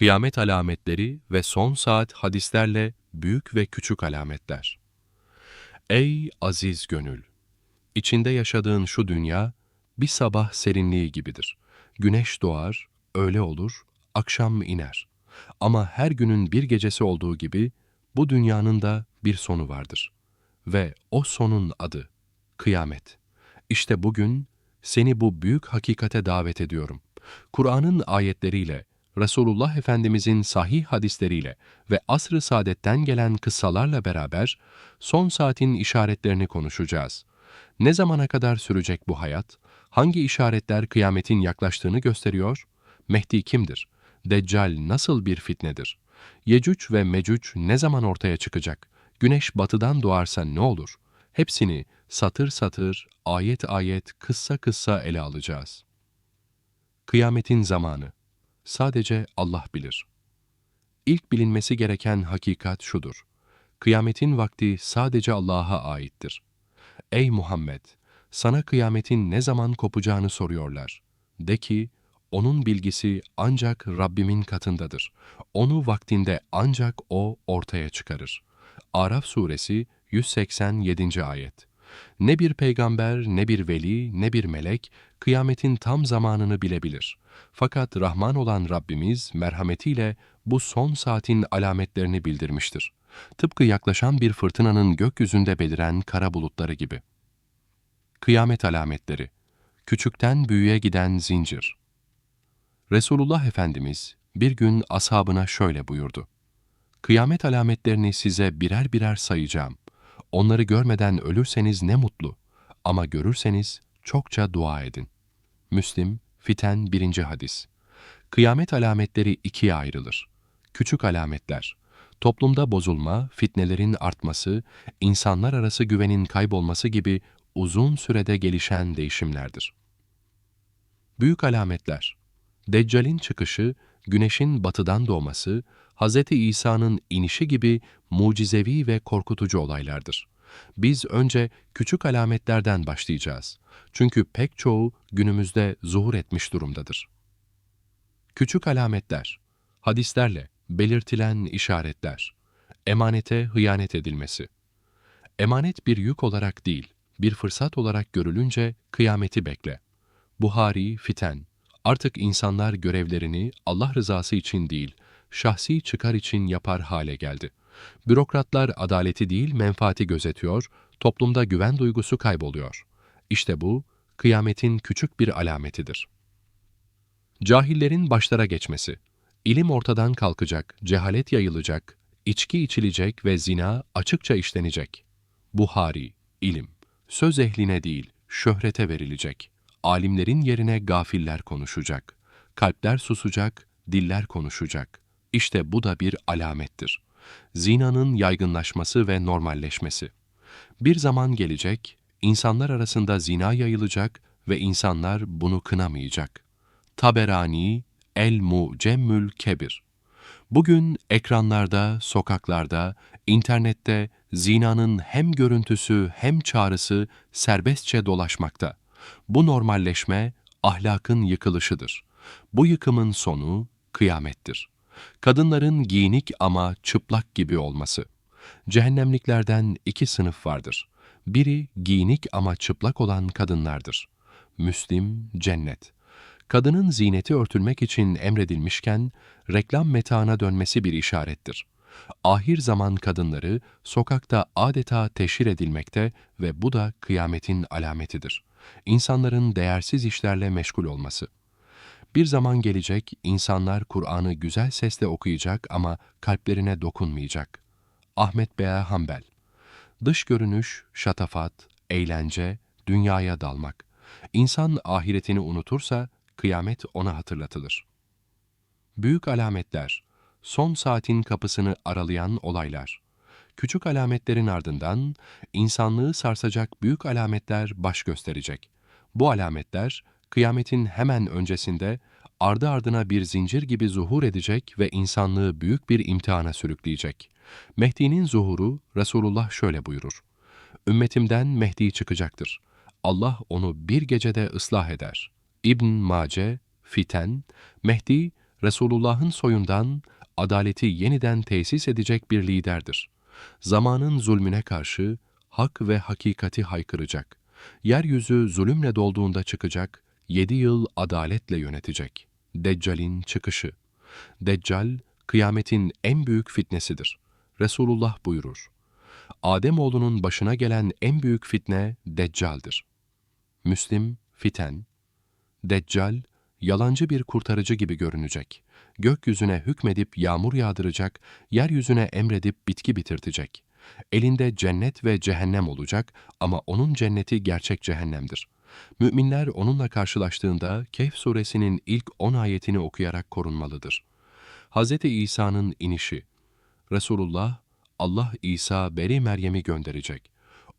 Kıyamet alametleri ve son saat hadislerle büyük ve küçük alametler. Ey aziz gönül! İçinde yaşadığın şu dünya bir sabah serinliği gibidir. Güneş doğar, öğle olur, akşam iner. Ama her günün bir gecesi olduğu gibi bu dünyanın da bir sonu vardır. Ve o sonun adı kıyamet. İşte bugün seni bu büyük hakikate davet ediyorum. Kur'an'ın ayetleriyle, Resulullah Efendimizin sahih hadisleriyle ve asr-ı saadetten gelen kıssalarla beraber son saatin işaretlerini konuşacağız. Ne zamana kadar sürecek bu hayat? Hangi işaretler kıyametin yaklaştığını gösteriyor? Mehdi kimdir? Deccal nasıl bir fitnedir? Yecüc ve Mecüc ne zaman ortaya çıkacak? Güneş batıdan doğarsa ne olur? Hepsini satır satır, ayet ayet, kıssa kıssa ele alacağız. Kıyametin zamanı. Sadece Allah bilir. İlk bilinmesi gereken hakikat şudur. Kıyametin vakti sadece Allah'a aittir. Ey Muhammed! Sana kıyametin ne zaman kopacağını soruyorlar. De ki, onun bilgisi ancak Rabbimin katındadır. Onu vaktinde ancak O ortaya çıkarır. Araf suresi 187. ayet. Ne bir peygamber, ne bir veli, ne bir melek kıyametin tam zamanını bilebilir. Fakat Rahman olan Rabbimiz merhametiyle bu son saatin alametlerini bildirmiştir. Tıpkı yaklaşan bir fırtınanın gökyüzünde beliren kara bulutları gibi. Kıyamet alametleri Küçükten büyüğe giden zincir Resulullah Efendimiz bir gün ashabına şöyle buyurdu. Kıyamet alametlerini size birer birer sayacağım. Onları görmeden ölürseniz ne mutlu ama görürseniz çokça dua edin. Müslim, Fiten 1. Hadis Kıyamet alametleri ikiye ayrılır. Küçük alametler, toplumda bozulma, fitnelerin artması, insanlar arası güvenin kaybolması gibi uzun sürede gelişen değişimlerdir. Büyük alametler, Deccal'in çıkışı, güneşin batıdan doğması, Hz. İsa'nın inişi gibi mucizevi ve korkutucu olaylardır. Biz önce küçük alametlerden başlayacağız. Çünkü pek çoğu günümüzde zuhur etmiş durumdadır. Küçük alametler, hadislerle belirtilen işaretler, emanete hıyanet edilmesi. Emanet bir yük olarak değil, bir fırsat olarak görülünce kıyameti bekle. Buhari, Fiten, artık insanlar görevlerini Allah rızası için değil, şahsi çıkar için yapar hale geldi. Bürokratlar adaleti değil menfaati gözetiyor, toplumda güven duygusu kayboluyor. İşte bu, kıyametin küçük bir alametidir. Cahillerin başlara geçmesi, ilim ortadan kalkacak, cehalet yayılacak, içki içilecek ve zina açıkça işlenecek. Buhari, ilim, söz ehline değil, şöhrete verilecek. Alimlerin yerine gafiller konuşacak. Kalpler susacak, diller konuşacak. İşte bu da bir alamettir. Zinanın yaygınlaşması ve normalleşmesi. Bir zaman gelecek, insanlar arasında zina yayılacak ve insanlar bunu kınamayacak. Taberani, El-Mucemmül Kebir Bugün ekranlarda, sokaklarda, internette zinanın hem görüntüsü hem çağrısı serbestçe dolaşmakta. Bu normalleşme ahlakın yıkılışıdır. Bu yıkımın sonu kıyamettir. Kadınların giyinik ama çıplak gibi olması. Cehennemliklerden iki sınıf vardır. Biri giyinik ama çıplak olan kadınlardır. Müslim, cennet. Kadının zineti örtülmek için emredilmişken, reklam metaına dönmesi bir işarettir. Ahir zaman kadınları sokakta adeta teşhir edilmekte ve bu da kıyametin alametidir. İnsanların değersiz işlerle meşgul olması. Bir zaman gelecek, insanlar Kur'an'ı güzel sesle okuyacak ama kalplerine dokunmayacak. Ahmet Beya Hanbel Dış görünüş, şatafat, eğlence, dünyaya dalmak. İnsan ahiretini unutursa, kıyamet ona hatırlatılır. Büyük alametler, son saatin kapısını aralayan olaylar. Küçük alametlerin ardından insanlığı sarsacak büyük alametler baş gösterecek. Bu alametler, kıyametin hemen öncesinde ardı ardına bir zincir gibi zuhur edecek ve insanlığı büyük bir imtihana sürükleyecek. Mehdi'nin zuhuru Resulullah şöyle buyurur. Ümmetimden Mehdi çıkacaktır. Allah onu bir gecede ıslah eder. İbn Mace, Fiten, Mehdi, Resulullah'ın soyundan adaleti yeniden tesis edecek bir liderdir. Zamanın zulmüne karşı hak ve hakikati haykıracak. Yeryüzü zulümle dolduğunda çıkacak, yedi yıl adaletle yönetecek. Deccal'in çıkışı. Deccal, kıyametin en büyük fitnesidir. Resulullah buyurur. Ademoğlunun başına gelen en büyük fitne Deccal'dir. Müslim, Fiten, Deccal, yalancı bir kurtarıcı gibi görünecek. Gökyüzüne hükmedip yağmur yağdıracak, yeryüzüne emredip bitki bitirtecek. Elinde cennet ve cehennem olacak ama onun cenneti gerçek cehennemdir. Müminler onunla karşılaştığında Kehf suresinin ilk 10 ayetini okuyarak korunmalıdır. Hz. İsa'nın inişi Resulullah, Allah İsa beri Meryem'i gönderecek.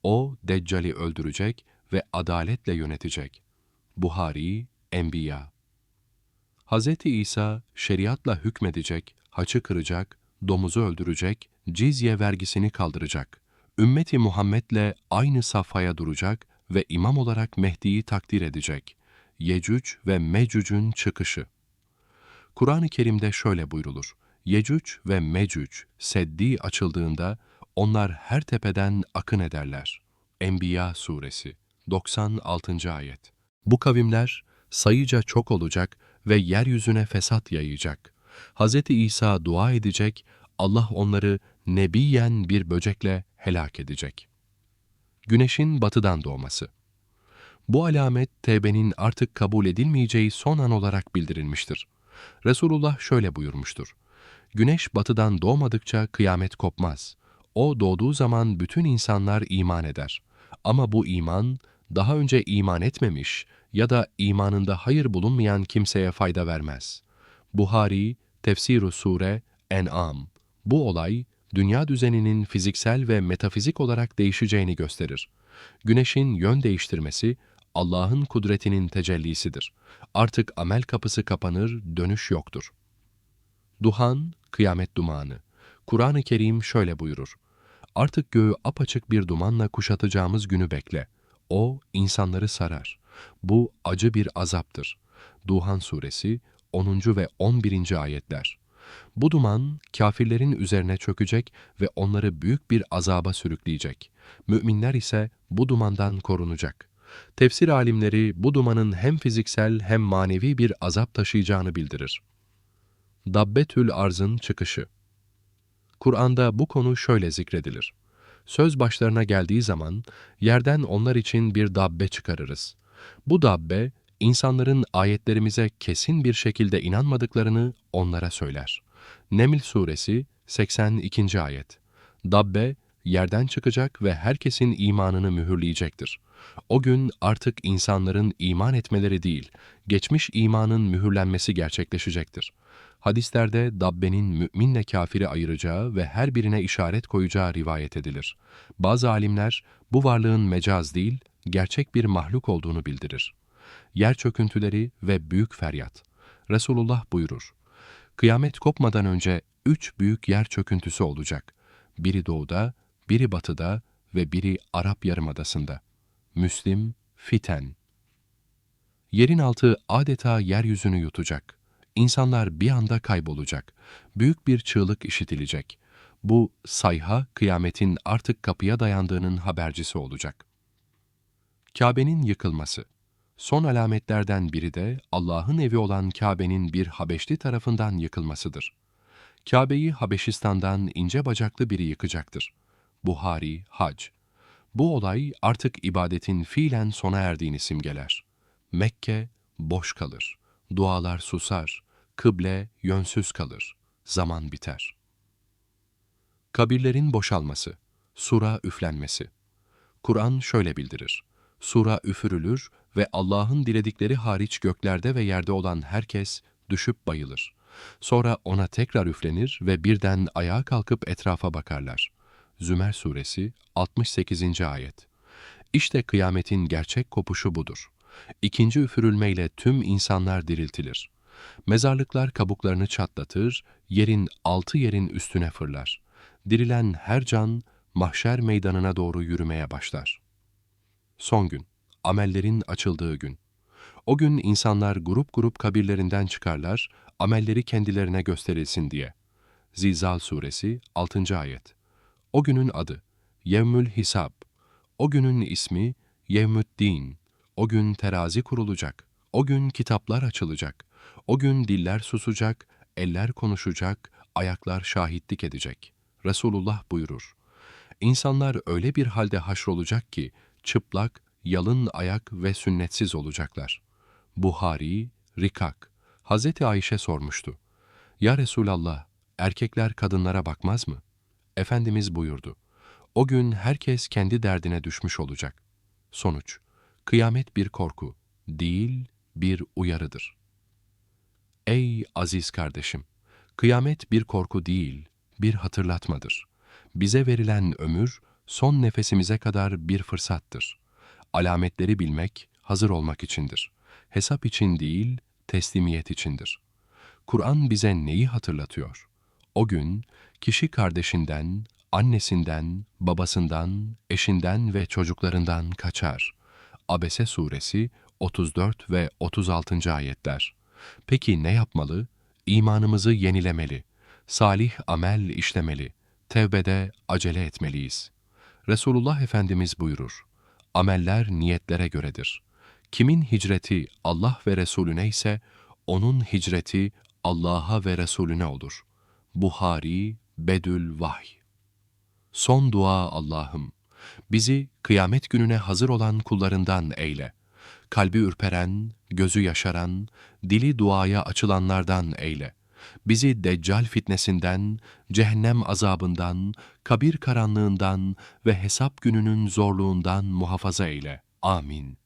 O, Deccal'i öldürecek ve adaletle yönetecek. Buhari, Enbiya Hz. İsa, şeriatla hükmedecek, haçı kıracak, domuzu öldürecek, cizye vergisini kaldıracak. Ümmeti Muhammed'le aynı safhaya duracak ve imam olarak Mehdi'yi takdir edecek. Yecüc ve Mecüc'ün çıkışı. Kur'an-ı Kerim'de şöyle buyrulur. Yecüc ve Mecüc seddi açıldığında onlar her tepeden akın ederler. Enbiya suresi 96. ayet. Bu kavimler sayıca çok olacak ve yeryüzüne fesat yayacak. Hz. İsa dua edecek, Allah onları nebiyen bir böcekle helak edecek. Güneşin batıdan doğması Bu alamet tevbenin artık kabul edilmeyeceği son an olarak bildirilmiştir. Resulullah şöyle buyurmuştur. Güneş batıdan doğmadıkça kıyamet kopmaz. O doğduğu zaman bütün insanlar iman eder. Ama bu iman, daha önce iman etmemiş ya da imanında hayır bulunmayan kimseye fayda vermez. Buhari, Tefsir-u Sure, En'am. Bu olay, dünya düzeninin fiziksel ve metafizik olarak değişeceğini gösterir. Güneşin yön değiştirmesi, Allah'ın kudretinin tecellisidir. Artık amel kapısı kapanır, dönüş yoktur. Duhan, kıyamet dumanı. Kur'an-ı Kerim şöyle buyurur. Artık göğü apaçık bir dumanla kuşatacağımız günü bekle. O, insanları sarar. Bu acı bir azaptır. Duhan Suresi 10. ve 11. ayetler. Bu duman, kafirlerin üzerine çökecek ve onları büyük bir azaba sürükleyecek. Müminler ise bu dumandan korunacak. Tefsir alimleri bu dumanın hem fiziksel hem manevi bir azap taşıyacağını bildirir. Dabbetül Arz'ın çıkışı Kur'an'da bu konu şöyle zikredilir. Söz başlarına geldiği zaman yerden onlar için bir dabbe çıkarırız. Bu dabbe, insanların ayetlerimize kesin bir şekilde inanmadıklarını onlara söyler. Neml Suresi 82. Ayet Dabbe, yerden çıkacak ve herkesin imanını mühürleyecektir. O gün artık insanların iman etmeleri değil, geçmiş imanın mühürlenmesi gerçekleşecektir. Hadislerde dabbenin müminle kafiri ayıracağı ve her birine işaret koyacağı rivayet edilir. Bazı alimler bu varlığın mecaz değil, gerçek bir mahluk olduğunu bildirir. Yer çöküntüleri ve büyük feryat. Resulullah buyurur. Kıyamet kopmadan önce üç büyük yer çöküntüsü olacak. Biri doğuda, biri batıda ve biri Arap Yarımadası'nda. Müslim, Fiten. Yerin altı adeta yeryüzünü yutacak. İnsanlar bir anda kaybolacak. Büyük bir çığlık işitilecek. Bu sayha kıyametin artık kapıya dayandığının habercisi olacak. Kabe'nin yıkılması Son alametlerden biri de Allah'ın evi olan Kabe'nin bir Habeşli tarafından yıkılmasıdır. Kabe'yi Habeşistan'dan ince bacaklı biri yıkacaktır. Buhari, Hac. Bu olay artık ibadetin fiilen sona erdiğini simgeler. Mekke boş kalır, dualar susar, kıble yönsüz kalır, zaman biter. Kabirlerin boşalması, sura üflenmesi. Kur'an şöyle bildirir. Sura üfürülür ve Allah'ın diledikleri hariç göklerde ve yerde olan herkes düşüp bayılır. Sonra ona tekrar üflenir ve birden ayağa kalkıp etrafa bakarlar. Zümer Suresi 68. Ayet İşte kıyametin gerçek kopuşu budur. İkinci üfürülmeyle tüm insanlar diriltilir. Mezarlıklar kabuklarını çatlatır, yerin altı yerin üstüne fırlar. Dirilen her can, mahşer meydanına doğru yürümeye başlar. Son gün, amellerin açıldığı gün. O gün insanlar grup grup kabirlerinden çıkarlar, amelleri kendilerine gösterilsin diye. Zilzal Suresi 6. Ayet O günün adı Yevmül Hisab. O günün ismi Yevmüddin. O gün terazi kurulacak. O gün kitaplar açılacak. O gün diller susacak, eller konuşacak, ayaklar şahitlik edecek. Resulullah buyurur. İnsanlar öyle bir halde haşrolacak ki çıplak, yalın ayak ve sünnetsiz olacaklar. Buhari, Rikak. Hazreti Ayşe sormuştu. Ya Resulallah, erkekler kadınlara bakmaz mı? Efendimiz buyurdu. O gün herkes kendi derdine düşmüş olacak. Sonuç, kıyamet bir korku, değil bir uyarıdır. Ey aziz kardeşim! Kıyamet bir korku değil, bir hatırlatmadır. Bize verilen ömür, son nefesimize kadar bir fırsattır. Alametleri bilmek, hazır olmak içindir. Hesap için değil, teslimiyet içindir. Kur'an bize neyi hatırlatıyor? O gün, kişi kardeşinden, annesinden, babasından, eşinden ve çocuklarından kaçar. Abese Suresi 34 ve 36. ayetler. Peki ne yapmalı? İmanımızı yenilemeli, salih amel işlemeli, tevbede acele etmeliyiz. Resulullah Efendimiz buyurur, ameller niyetlere göredir. Kimin hicreti Allah ve Resulüne ise, onun hicreti Allah'a ve Resulüne olur. Buhari, Bedül Vahy Son dua Allah'ım, bizi kıyamet gününe hazır olan kullarından eyle. Kalbi ürperen, gözü yaşaran, dili duaya açılanlardan eyle. Bizi deccal fitnesinden, cehennem azabından, kabir karanlığından ve hesap gününün zorluğundan muhafaza eyle. Amin.